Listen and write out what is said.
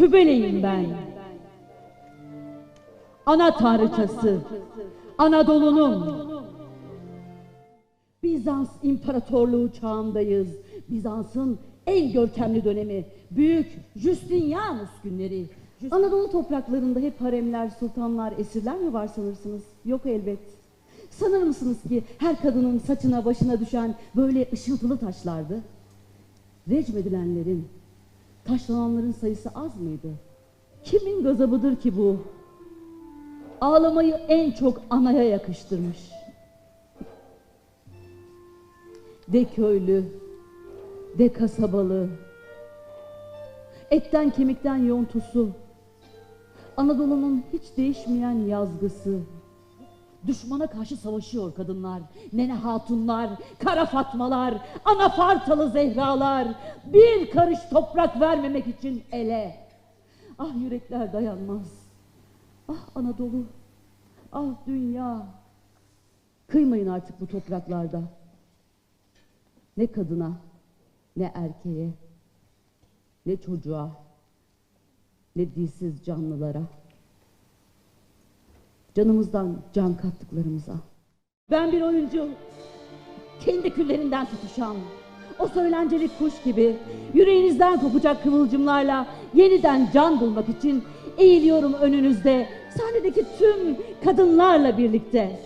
Kübeleyim ben. Ana tanrıçası, Anadolu'nun. Bizans İmparatorluğu çağındayız. Bizans'ın en görkemli dönemi. Büyük Justinianus günleri. Anadolu topraklarında hep haremler, sultanlar, esirler mi var sanırsınız? Yok elbet. Sanır mısınız ki her kadının saçına başına düşen böyle ışıltılı taşlardı? Recmedilenlerin, taşlananların sayısı az mıydı? Kimin gazabıdır ki bu? Ağlamayı en çok anaya yakıştırmış. De köylü, de kasabalı, etten kemikten yontusu, Anadolu'nun hiç değişmeyen yazgısı. Düşmana karşı savaşıyor kadınlar, nene hatunlar, kara fatmalar, anafartalı zehralar. Bir karış toprak vermemek için ele. Ah yürekler dayanmaz. Ah Anadolu, ah dünya. Kıymayın artık bu topraklarda. Ne kadına, ne erkeğe, ne çocuğa, ne dilsiz canlılara. Canımızdan can kattıklarımıza. Ben bir oyuncu, kendi küllerinden tutuşan, o söylenceli kuş gibi yüreğinizden kopacak kıvılcımlarla yeniden can bulmak için eğiliyorum önünüzde sahnedeki tüm kadınlarla birlikte.